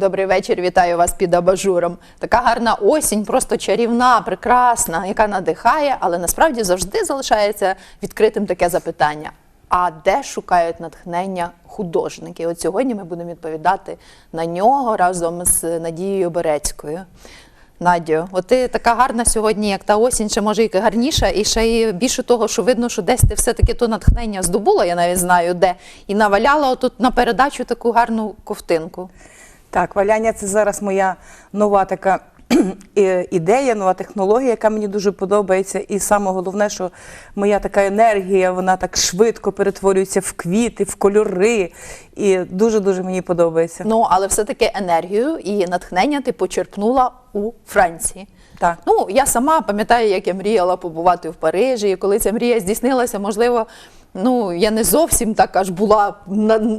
Добрий вечір, вітаю вас під абажуром. Така гарна осінь, просто чарівна, прекрасна, яка надихає, але насправді завжди залишається відкритим таке запитання: а де шукають натхнення художники? От сьогодні ми будемо відповідати на нього разом з Надією Берецькою. Надю, от ти така гарна сьогодні, як та осінь, ще може і гарніша, і ще й більше того, що видно, що десь ти все-таки то натхнення здобула, я навіть знаю де, і наваляла отут на передачу таку гарну ковтинку. Так, валяння це зараз моя нова така ідея, нова технологія, яка мені дуже подобається. І саме головне, що моя така енергія, вона так швидко перетворюється в квіти, в кольори. І дуже-дуже мені подобається. Ну, але все-таки енергію і натхнення ти почерпнула у Франції. Так. Ну, я сама пам'ятаю, як я мріяла побувати в Парижі, і коли ця мрія здійснилася, можливо, ну я не зовсім так аж була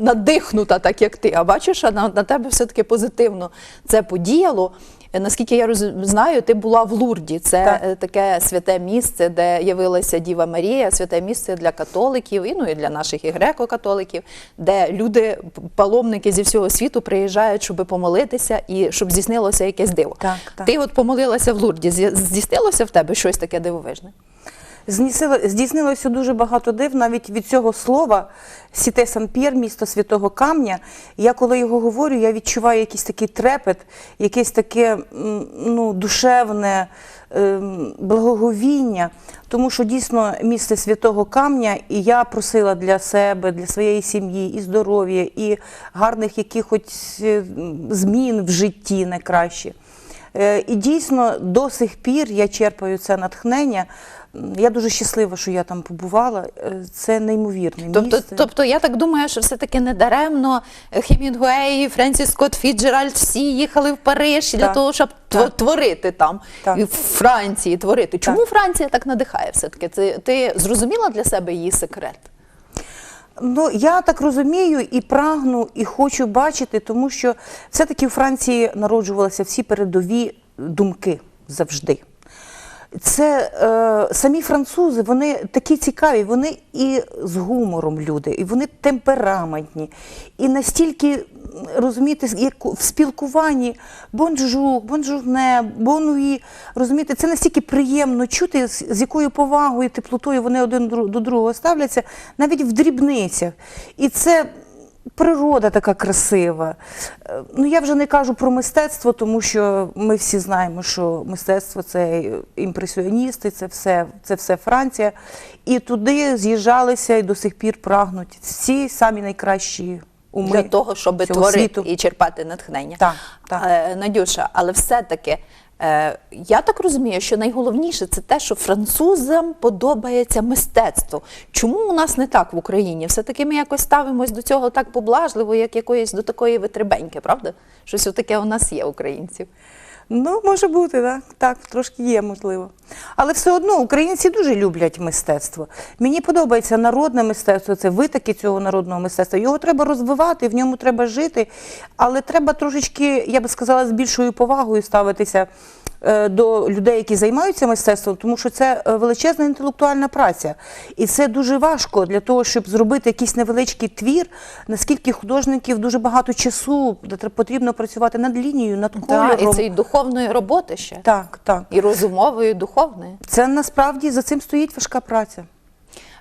надихнута, так як ти. А бачиш, на, на тебе все-таки позитивно це подіяло. Е, Наскільки я роз... знаю, ти була в Лурді. Це Так. е, таке святе місце, де явилася Діва Марія, святе місце для католиків, і ну і для наших і греко-католиків, де люди, паломники зі всього світу приїжджають, щоб помолитися і щоб здійснилося якесь диво. Так, так. Ти от помолилася в Лурді. Здійснилося в тебе щось таке дивовижне? Здійснило- Здійснилося дуже багато див навіть від цього слова Сіте Сан П'єр, місто святого камня. Я коли його говорю, я відчуваю якийсь такий трепет, якесь таке ну, душевне ем, благоговіння, тому що дійсно місце святого камня, і я просила для себе, для своєї сім'ї і здоров'я, і гарних якихось е, змін в житті найкраще. Е, І дійсно до сих пір я черпаю це натхнення. Я дуже щаслива, що я там побувала. Е, Це неймовірне Тобто, місце. тобто я так думаю, що все-таки не даремно Хемінгуей, Френсіс Скотт Фіджеральд всі їхали в Париж для Так, того, щоб так. творити там Так. в Франції творити. Чому Так. Франція так надихає? Все таки ти, ти зрозуміла для себе її секрет? Ну, я так розумію і прагну, і хочу бачити, тому що все-таки у Франції народжувалися всі передові думки завжди. Це е, самі французи, вони такі цікаві, вони і з гумором люди, і вони темпераментні, і настільки розумієте, як в спілкуванні бонжур, бонжурне, бонуї, розумієте, це настільки приємно чути, з, з якою повагою, теплотою вони один до другого ставляться, навіть в дрібницях. І це Природа така красива. Е, Ну я вже не кажу про мистецтво, тому що ми всі знаємо, що мистецтво це імпресіоністи, це все, це все Франція. І туди з'їжджалися і до сих пір прагнуть всі самі найкращі уми для того, щоб творити світу. і черпати натхнення. Так, так. Е, Надюша, але все-таки я так розумію, що найголовніше це те, що французам подобається мистецтво. Чому у нас не так в Україні? Все-таки ми якось ставимось до цього так поблажливо, як якоїсь до такої витребеньки, правда? Щось таке у нас є українців. Ну, може бути, так. так, трошки є, можливо. Але все одно українці дуже люблять мистецтво. Мені подобається народне мистецтво, це витоки цього народного мистецтва. Його треба розвивати, в ньому треба жити, але треба трошечки, я би сказала, з більшою повагою ставитися е, до людей, які займаються мистецтвом, тому що це е, величезна інтелектуальна праця. І це дуже важко для того, щоб зробити якийсь невеличкий твір, наскільки художників дуже багато часу, де тр- потрібно працювати над лінією, над кольором. Так, і це і духовної роботи ще, Так, так. і розумової, і духовної. Це насправді за цим стоїть важка праця.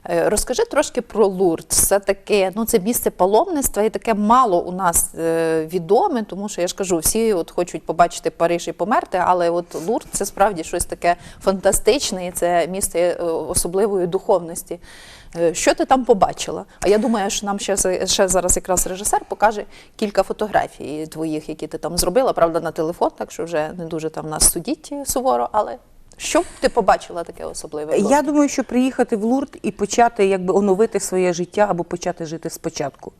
Е, Розкажи трошки про Лурд. Все таке, ну це місце паломництва і таке мало у нас е, відоме, тому що я ж кажу, всі от хочуть побачити Париж і померти, але от Лурд це справді щось таке фантастичне, і це місце е, особливої духовності. Що ти там побачила? А я думаю, що нам ще, ще зараз якраз режисер покаже кілька фотографій твоїх, які ти там зробила, правда, на телефон, так що вже не дуже там нас судіть суворо, але що б ти побачила таке особливе? Я думаю, що приїхати в Лурд і почати якби оновити своє життя або почати жити спочатку.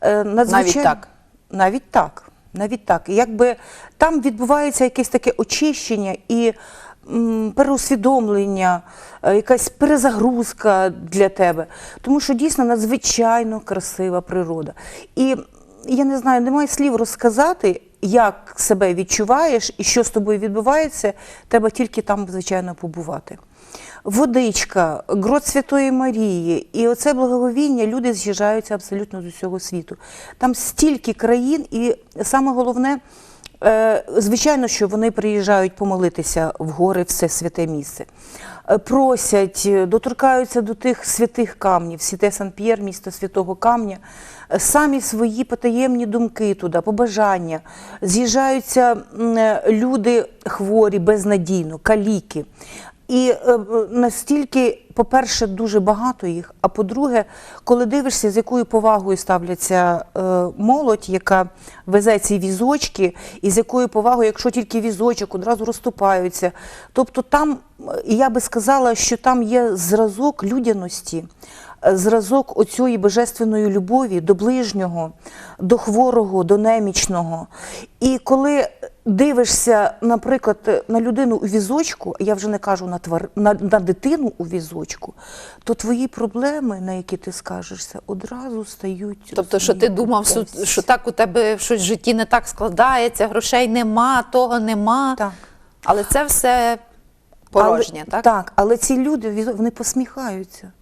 Е, Навіть так? Навіть так. Навіть так. Якби там відбувається якесь таке очищення і м, переусвідомлення, е, якась перезагрузка для тебе. Тому що дійсно надзвичайно красива природа. І я не знаю, немає слів розказати, як себе відчуваєш і що з тобою відбувається, треба тільки там, звичайно, побувати. Водичка, грот Святої Марії, і оце благовіння, люди з'їжджаються абсолютно з усього світу. Там стільки країн, і саме головне, звичайно, що вони приїжджають помолитися в гори, все святе місце. Е, Просять, е, доторкаються до тих святих камнів, Сіте Сан-П'єр, місто святого камня, е, самі свої потаємні думки туди, побажання. З'їжджаються е, люди хворі, безнадійно, каліки. І е, е, настільки, по-перше, дуже багато їх. А по-друге, коли дивишся, з якою повагою ставляться е, молодь, яка везе ці візочки, і з якою повагою, якщо тільки візочок, одразу розступаються. Тобто там, е, я би сказала, що там є зразок людяності, е, зразок оцієї божественної любові до ближнього, до хворого, до немічного. І коли дивишся, наприклад, на людину у візочку, я вже не кажу на, твар... на, на дитину у візочку, то твої проблеми, на які ти скажешся, одразу стають. Тобто, що ти думав, що, що так у тебе щось в житті не так складається, грошей нема, того нема. Так. Але це все порожнє, але, так? Так, але ці люди вони посміхаються.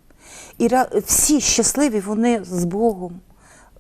І всі щасливі, вони з Богом.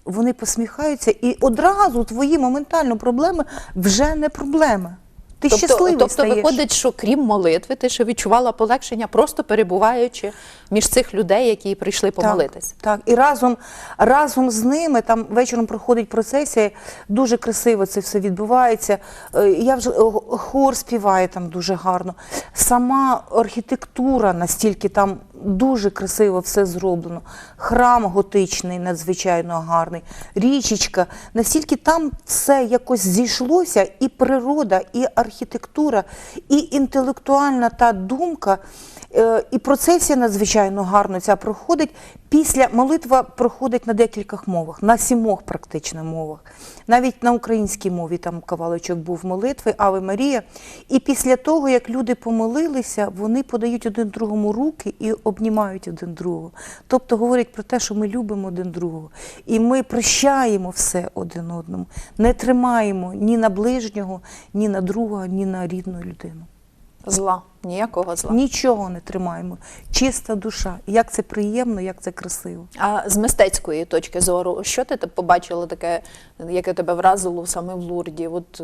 Вони посміхаються, і одразу твої моментально проблеми вже не проблеми. Ти тобто, щасливий тобто стаєш. виходить, що крім молитви, ти ще відчувала полегшення, просто перебуваючи між цих людей, які прийшли помолитись. Так, так. І разом, разом з ними там вечором проходить процесія, дуже красиво це все відбувається. Е, Я вже хор співає там дуже гарно. Сама архітектура настільки там дуже красиво все зроблено. Храм готичний, надзвичайно гарний, річечка. Настільки там все якось зійшлося, і природа, і архітектура, і інтелектуальна та думка. Е, І процесія надзвичайно гарно ця проходить. Після молитва проходить на декількох мовах, на сімох практично мовах. Навіть на українській мові там кавалочок був молитви, Аве Марія. І після того, як люди помолилися, вони подають один другому руки і обнімають один другого. Тобто говорять про те, що ми любимо один другого. І ми прощаємо все один одному, не тримаємо ні на ближнього, ні на друга, ні на рідну людину. Зла, ніякого зла. Нічого не тримаємо. Чиста душа. Як це приємно, як це красиво. А з мистецької точки зору, що ти побачила таке, яке тебе вразило саме в Лурді? От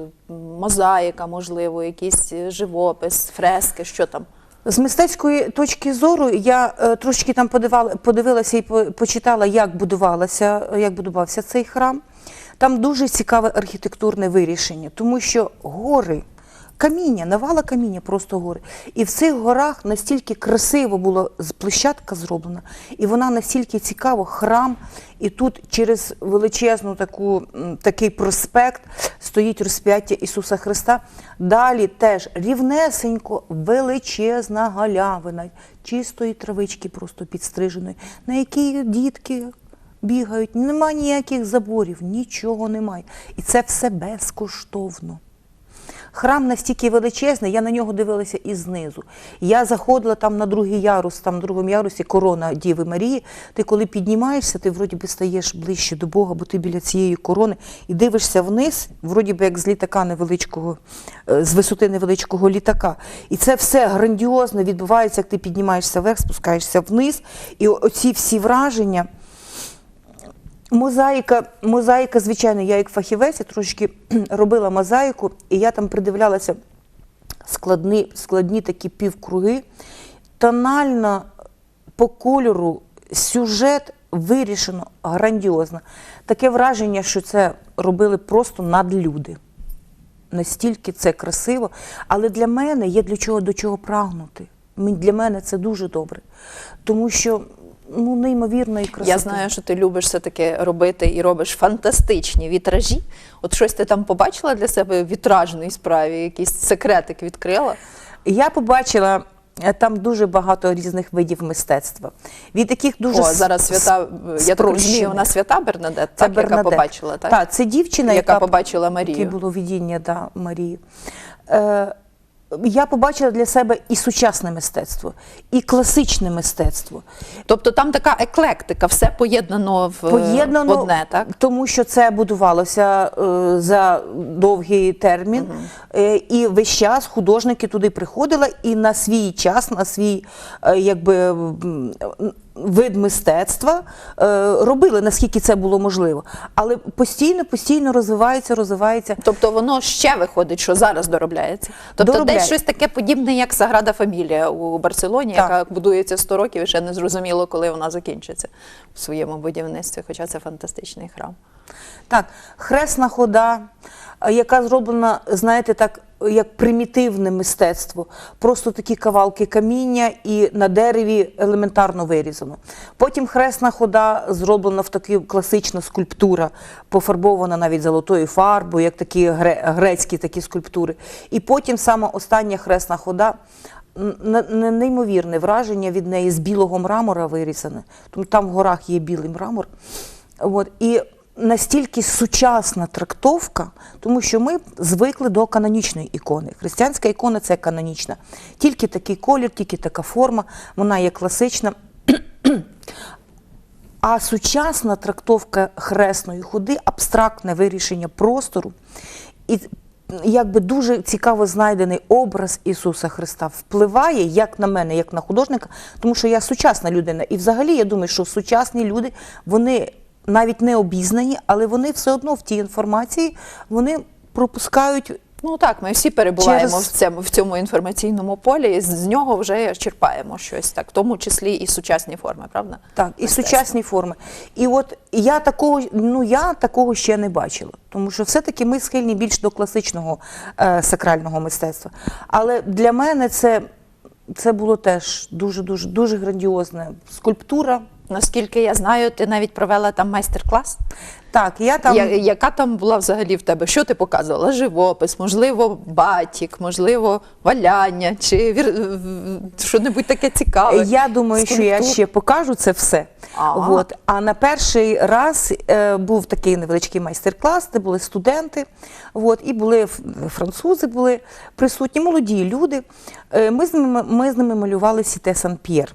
мозаїка, можливо, якийсь е, живопис, фрески, що там? З мистецької точки зору я е, трошки там подивала, подивилася і по- почитала, як будувалася, як будувався цей храм. Там дуже цікаве архітектурне вирішення, тому що гори. Каміння, навала каміння, просто гори. І в цих горах настільки красиво була площадка зроблена, і вона настільки цікаво, храм, і тут через величезну таку, такий проспект стоїть розп'яття Ісуса Христа. Далі теж рівнесенько, величезна галявина, чистої травички просто підстриженої, на якій дітки бігають, нема ніяких заборів, нічого немає. І це все безкоштовно. Храм настільки величезний, я на нього дивилася і знизу. Я заходила там на другий ярус, там на другому ярусі корона Діви Марії. Ти коли піднімаєшся, ти вроді би стаєш ближче до Бога, бо ти біля цієї корони і дивишся вниз, вроді би як з літака невеличкого, е, з висоти невеличкого літака. І це все грандіозно відбувається, як ти піднімаєшся вверх, спускаєшся вниз. І оці всі враження. Мозаїка, мозаїка, звичайно, я як фахівець я трошки робила мозаїку, і я там придивлялася складні, складні такі півкруги. Тонально по кольору сюжет вирішено грандіозно. Таке враження, що це робили просто надлюди. Настільки це красиво. Але для мене є для чого до чого прагнути. Для мене це дуже добре. Тому що ну, неймовірної красоти. Я знаю, що ти любиш все-таки робити і робиш фантастичні вітражі. От щось ти там побачила для себе в вітражній справі, якийсь секретик відкрила? Я побачила е, там дуже багато різних видів мистецтва. Від таких дуже О, зараз свята, с- я так розумію, вона свята Бернадет, Це так, яка побачила, так? Так, це дівчина, Яка яка, побачила Марію. Яке було видіння да, Марії. Е, я побачила для себе і сучасне мистецтво, і класичне мистецтво. Тобто там така еклектика, все поєднано в, Поєднано, одне, так? тому що це будувалося е, за довгий термін, е, і весь час художники туди приходили і на свій час, на свій е, якби. Вид мистецтва е, робили наскільки це було можливо, але постійно, постійно розвивається, розвивається. Тобто воно ще виходить, що зараз доробляється. Тобто Доробляє. десь щось таке подібне, як Саграда Фамілія у Барселоні, Так. яка будується 100 років і ще не зрозуміло, коли вона закінчиться в своєму будівництві, хоча це фантастичний храм. Так, хресна хода, е, яка зроблена, знаєте, так, як примітивне мистецтво. Просто такі кавалки каміння і на дереві елементарно вирізано. Потім хресна хода зроблена в таку класична скульптура, пофарбована навіть золотою фарбою, як такі грецькі такі скульптури. І потім саме остання хресна хода. Неймовірне враження від неї з білого мрамора вирізане. Тому там в горах є білий мрамор. От, і настільки сучасна трактовка, тому що ми звикли до канонічної ікони. Християнська ікона це канонічна. Тільки такий колір, тільки така форма, вона є класична. А сучасна трактовка хресної ходи, абстрактне вирішення простору. І якби дуже цікаво знайдений образ Ісуса Христа впливає як на мене, як на художника, тому що я сучасна людина. І взагалі я думаю, що сучасні люди, вони навіть не обізнані, але вони все одно в тій інформації вони пропускають. Ну так, ми всі перебуваємо Через- в цьому в цьому інформаційному полі, і з, з нього вже черпаємо щось, так, в тому числі і сучасні форми, правда? Так, і сучасні форми. І от я такого, ну я такого ще не бачила, тому що все-таки ми схильні більш до класичного е, сакрального мистецтва. Але для мене це, це було теж дуже дуже дуже грандіозна скульптура. Наскільки я знаю, ти навіть провела там майстер-клас. Так, я там Я, яка там була взагалі в тебе? Що ти показувала? Живопис, можливо, батік, можливо, валяння, чи вір... що-небудь таке цікаве? Я думаю, що я ще покажу це все. Ага. От. А на перший раз е, був такий невеличкий майстер-клас, де були студенти, от, і були французи були присутні, молоді люди. Е, ми, з ними, ми з ними малювали Сіте Сан-П'єр.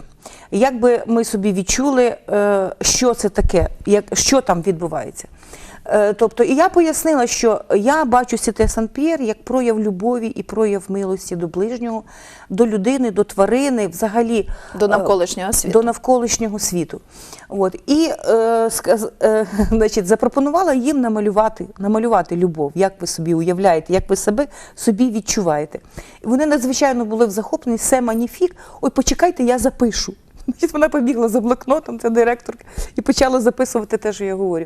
Якби ми собі відчули, е, що це таке, що там відбувається. Е, Тобто, і я пояснила, що я бачу Сіте Сан-П'єр як прояв любові і прояв милості до ближнього, до людини, до тварини, взагалі До е, навколишнього світу. До навколишнього світу. От. І е, сказ- е, значить, запропонувала їм намалювати, намалювати любов, як ви собі уявляєте, як ви себе собі відчуваєте. І вони надзвичайно були в захопленні, все маніфік. Ой, почекайте, я запишу. Значить, Вона побігла за блокнотом, це директорка, і почала записувати те, що я говорю.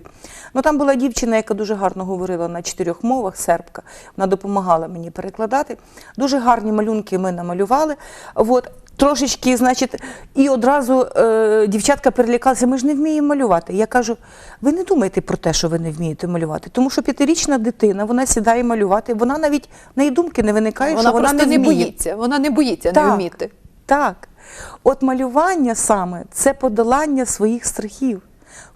Ну там була дівчина, яка дуже гарно говорила на чотирьох мовах, сербка. Вона допомагала мені перекладати. Дуже гарні малюнки ми намалювали. От, трошечки, значить, і одразу е, дівчатка перелякалася, ми ж не вміємо малювати. Я кажу, ви не думайте про те, що ви не вмієте малювати, тому що п'ятирічна дитина, вона сідає малювати, вона навіть в неї думки не виникає, Вона що вона просто не не, боїться, вона не боїться не вміти. Так. От малювання саме це подолання своїх страхів.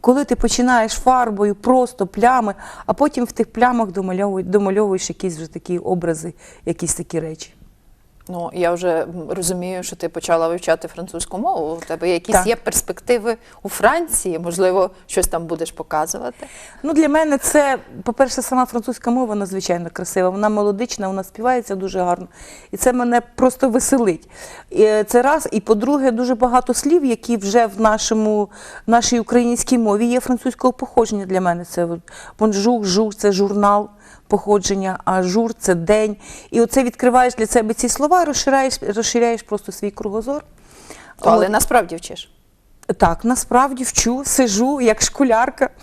Коли ти починаєш фарбою, просто плями, а потім в тих плямах домальовуєш, якісь вже такі образи, якісь такі речі. Ну, я вже розумію, що ти почала вивчати французьку мову. У тебе якісь Так. є перспективи у Франції, можливо, щось там будеш показувати. Ну, для мене це, по-перше, сама французька мова надзвичайно красива. Вона мелодична, вона співається дуже гарно. І це мене просто веселить. І е, це раз. І по-друге, дуже багато слів, які вже в нашому, нашій українській мові є французького походження для мене. Це бонжур, жур, це журнал. Походження, а жур це день. І оце відкриваєш для себе ці слова, розширяєш, розширяєш просто свій кругозор. То, але От. насправді вчиш. Так, насправді вчу, сижу як школярка.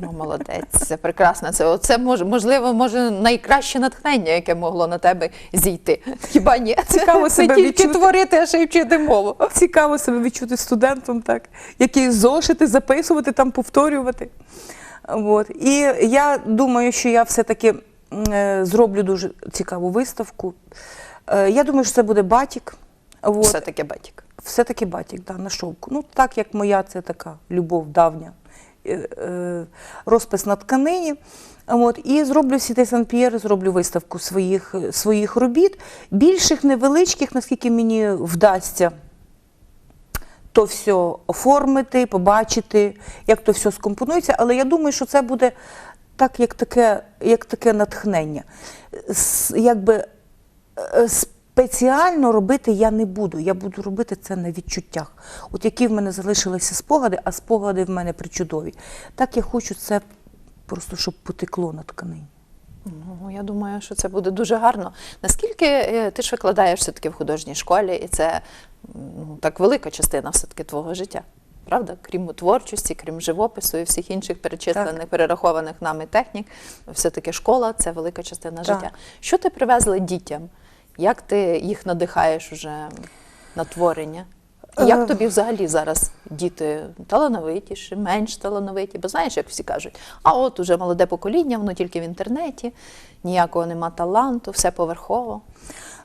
Ну, молодець, це прекрасно. Це, це може, можливо, може найкраще натхнення, яке могло на тебе зійти. Хіба ні? Цікаво Не себе тільки відчути. творити, а ще й вчити мову. Цікаво себе відчути студентом, так, які зошити, записувати, там повторювати. От. І я думаю, що я все-таки е, зроблю дуже цікаву виставку. Е, Я думаю, що це буде батік. От. Все-таки батік. Все-таки батік, да, на шовку. Ну, так як моя, це така любов давня. е, розпис на тканині. От, і зроблю сіте сан п'єр зроблю виставку своїх, своїх робіт, більших, невеличких, наскільки мені вдасться то все оформити, побачити, як то все скомпонується. Але я думаю, що це буде так, як таке, як таке натхнення. С- Якби е, спеціально робити я не буду. Я буду робити це на відчуттях. От які в мене залишилися спогади, а спогади в мене причудові. Так я хочу це просто, щоб потекло на тканині. Ну, я думаю, що це буде дуже гарно. Наскільки е, ти ж викладаєш все-таки в художній школі, і це ну, так велика частина все-таки твого життя. Правда? Крім творчості, крім живопису і всіх інших перечислених, перерахованих нами технік, все-таки школа це велика частина Так. життя. Що ти привезла дітям? Як ти їх надихаєш уже на творення? І Е. Як тобі взагалі зараз діти талановитіші, менш талановиті? Бо знаєш, як всі кажуть, а от уже молоде покоління, воно тільки в інтернеті, ніякого нема таланту, все поверхово.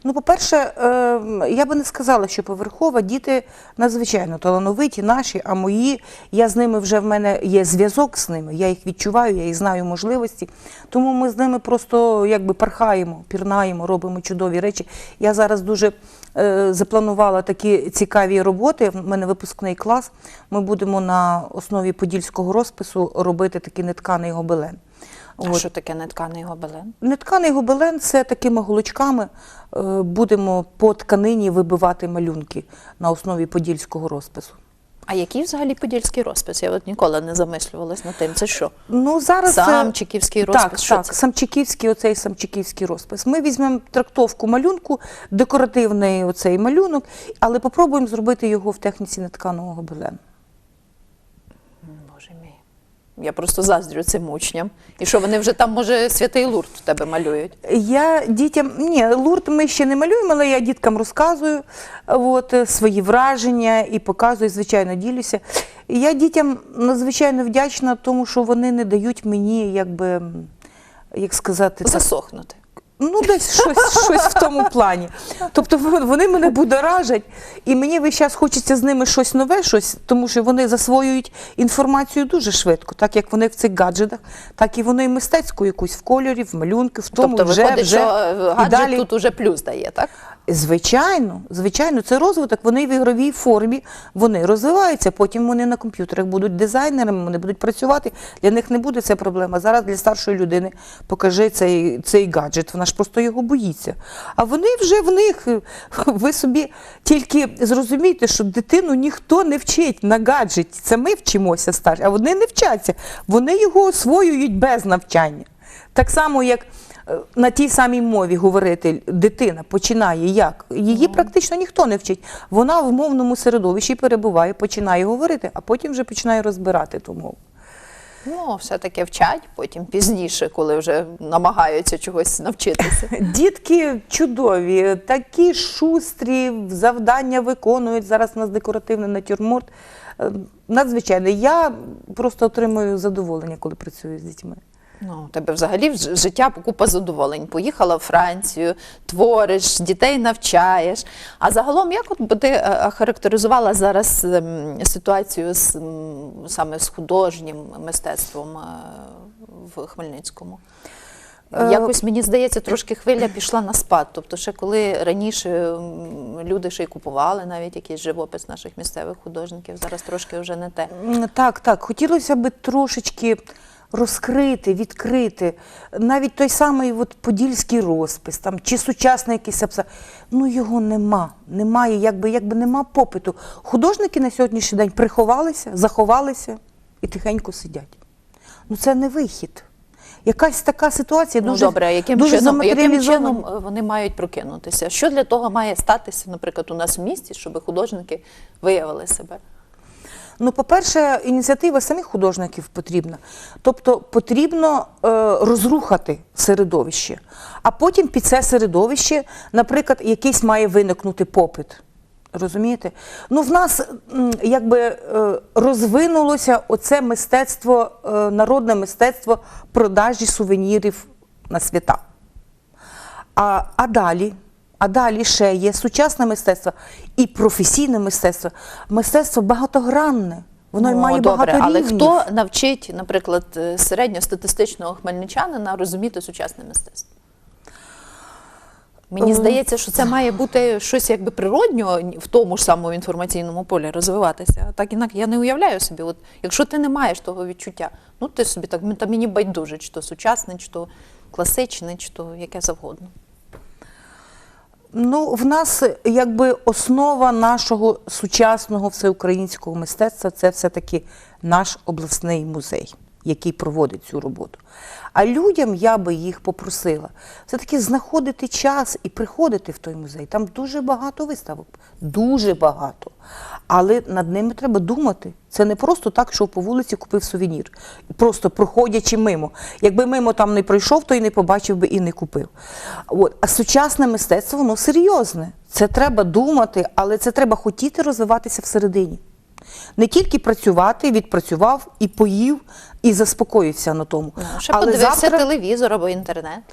Ну, по-перше, е, я би не сказала, що поверхова. Діти надзвичайно талановиті, наші, а мої. Я з ними вже в мене є зв'язок з ними. Я їх відчуваю, я їх знаю можливості. Тому ми з ними просто якби пархаємо, пірнаємо, робимо чудові речі. Я зараз дуже е, запланувала такі цікаві роботи. В мене випускний клас. Ми будемо на основі подільського розпису робити такий нетканий гобелен. А От. що таке нетканий гобелен? Нетканий гобелен це такими голочками е, будемо по тканині вибивати малюнки на основі подільського розпису. А який взагалі подільський розпис? Я от ніколи не замислювалась над тим. Це що? Ну зараз Самчиківський розпис, Так, що так, це? самчиківський, оцей самчиківський розпис. Ми візьмемо трактовку малюнку, декоративний оцей малюнок, але попробуємо зробити його в техніці нетканого гобелену. Я просто заздрю цим учням. І що вони вже там, може, святий лурд в тебе малюють? Я дітям ні, лурд ми ще не малюємо, але я діткам розказую от, свої враження і показую, звичайно, ділюся. І Я дітям надзвичайно вдячна, тому що вони не дають мені, якби, би, як сказати, Засохнути. Ну, десь щось, щось в тому плані. Тобто вони мене будоражать, і мені весь час хочеться з ними щось нове, щось, тому що вони засвоюють інформацію дуже швидко, так як вони в цих гаджетах, так і вони і мистецьку якусь в кольорі, в малюнки, в тому тобто вже, виходить, вже. що гаджет і далі. тут уже плюс дає, так? Звичайно, звичайно, це розвиток. Вони в ігровій формі, вони розвиваються. Потім вони на комп'ютерах будуть дизайнерами, вони будуть працювати. Для них не буде це проблема. Зараз для старшої людини покажи цей, цей гаджет. Вона ж просто його боїться. А вони вже в них. Ви собі тільки зрозумійте, що дитину ніхто не вчить на гаджеті. Це ми вчимося старші, а вони не вчаться. Вони його освоюють без навчання. Так само, як на тій самій мові говорити дитина починає як? Її практично ніхто не вчить. Вона в мовному середовищі перебуває, починає говорити, а потім вже починає розбирати ту мову. Ну, все-таки вчать, потім пізніше, коли вже намагаються чогось навчитися. Дітки чудові, такі шустрі, завдання виконують. Зараз у нас декоративний натюрморт. Е, Надзвичайно. Я просто отримую задоволення, коли працюю з дітьми. Ну, у тебе взагалі в життя купа задоволень. Поїхала в Францію, твориш, дітей навчаєш. А загалом, як от би ти е, характеризувала зараз ем, ситуацію з саме з художнім мистецтвом е, в Хмельницькому? Е, Якось мені здається, трошки хвиля пішла на спад. Тобто, ще коли раніше люди ще й купували навіть якийсь живопис наших місцевих художників, зараз трошки вже не те. Так, так. Хотілося б трошечки розкрити, відкрити. Навіть той самий от подільський розпис, там, чи сучасний якийсь абстракт. Ну його нема. Немає, якби, якби нема попиту. Художники на сьогоднішній день приховалися, заховалися і тихенько сидять. Ну це не вихід. Якась така ситуація дуже Ну добре, а яким дуже чином, яким чином вони мають прокинутися? Що для того має статися, наприклад, у нас в місті, щоб художники виявили себе? Ну, по-перше, ініціатива самих художників потрібна. Тобто потрібно е, розрухати середовище, а потім під це середовище, наприклад, якийсь має виникнути попит. Розумієте? Ну, в нас якби е, розвинулося оце мистецтво, е, народне мистецтво продажі сувенірів на свята. А, а далі? А далі ще є сучасне мистецтво і професійне мистецтво. Мистецтво багатогранне. Воно Ну, має добре, багато але хто навчить, наприклад, е, середньостатистичного хмельничанина розуміти сучасне мистецтво? Мені здається, що це має бути щось якби природнього в тому ж самому інформаційному полі розвиватися. А Так інакше я не уявляю собі. От якщо ти не маєш того відчуття, ну ти собі так та мені байдуже, чи то сучасне, чи то класичне, чи то яке завгодно. Ну, в нас якби основа нашого сучасного всеукраїнського мистецтва це все-таки наш обласний музей, який проводить цю роботу. А людям я би їх попросила все-таки знаходити час і приходити в той музей. Там дуже багато виставок, дуже багато. Але над ними треба думати. Це не просто так, що по вулиці купив сувенір, просто проходячи мимо. Якби мимо там не пройшов, то і не побачив би і не купив. От. А сучасне мистецтво воно серйозне. Це треба думати, але це треба хотіти розвиватися всередині. Не тільки працювати, відпрацював і поїв, і заспокоївся на тому. Ну, ще але подивився завтра, телевізор або інтернет.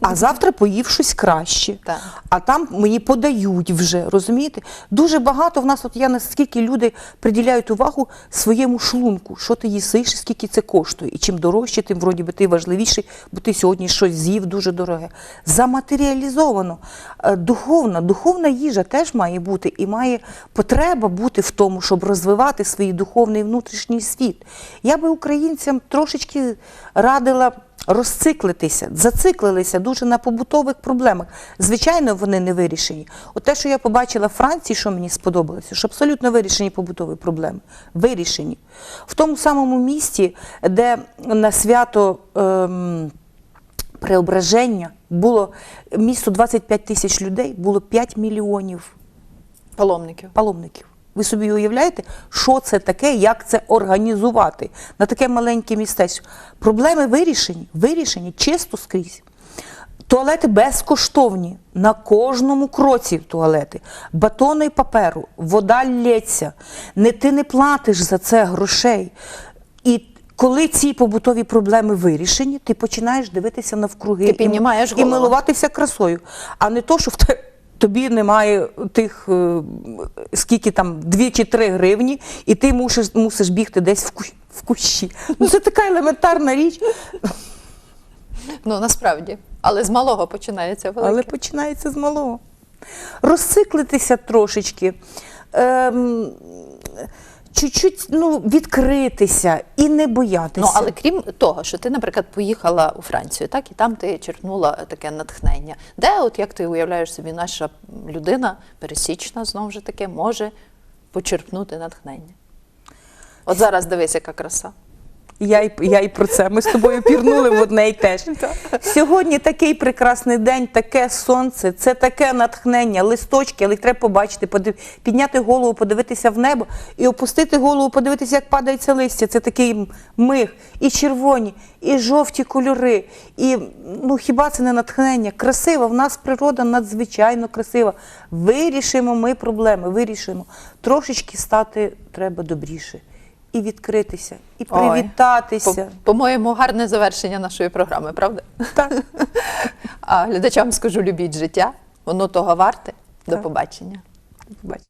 а завтра поїв щось краще. Так. А там мені подають вже, розумієте? Дуже багато в нас, от я наскільки люди приділяють увагу своєму шлунку, що ти їсиш, скільки це коштує. І чим дорожче, тим вроді би ти важливіший, бо ти сьогодні щось з'їв дуже дороге. Заматеріалізовано. Е, Духовна, духовна їжа теж має бути і має потреба бути в тому, щоб розвивати свій духовний внутрішній світ. Я би українцям трошечки радила розциклитися, зациклилися дуже на побутових проблемах. Звичайно, вони не вирішені. От те, що я побачила в Франції, що мені сподобалося, що абсолютно вирішені побутові проблеми. Вирішені. В тому самому місті, де на свято. Ем, Преображення було місто 25 тисяч людей, було 5 мільйонів Паломників. паломників. Ви собі уявляєте, що це таке, як це організувати на таке маленьке містечко? Проблеми вирішені, вирішені чисто скрізь. Туалети безкоштовні, на кожному кроці туалети, батони паперу, вода лється, не ти не платиш за це грошей. І коли ці побутові проблеми вирішені, ти починаєш дивитися навкруги Ти і- і милуватися красою, а не то, що в те. Тобі немає тих, е, скільки там, 2 чи 3 гривні, і ти мусиш, мусиш бігти десь в, кущ, в кущі. Ну це така елементарна річ, Ну насправді. Але з малого починається велике. але починається з малого. Розциклитися трошечки, ем, чуть-чуть ну, відкритися і не боятися. Ну, але крім того, що ти, наприклад, поїхала у Францію, так і там ти черпнула таке натхнення. Де, от як ти уявляєш собі, наша людина пересічна, знову ж таки, може почерпнути натхнення? От зараз дивись, яка краса. Я й, я й про це. Ми з тобою пірнули в одне й те ж. Сьогодні такий прекрасний день, таке сонце, це таке натхнення, листочки, але їх треба побачити, подив... підняти голову, подивитися в небо і опустити голову, подивитися, як падається листя. Це такий миг. І червоні, і жовті кольори. І ну хіба це не натхнення? Красива, в нас природа надзвичайно красива. Вирішимо ми проблеми, вирішимо. Трошечки стати треба добріше. І відкритися, і привітатися. По- По-моєму, гарне завершення нашої програми, правда? Так. А глядачам скажу: любіть життя, воно того варте. До Так. побачення. Бачите.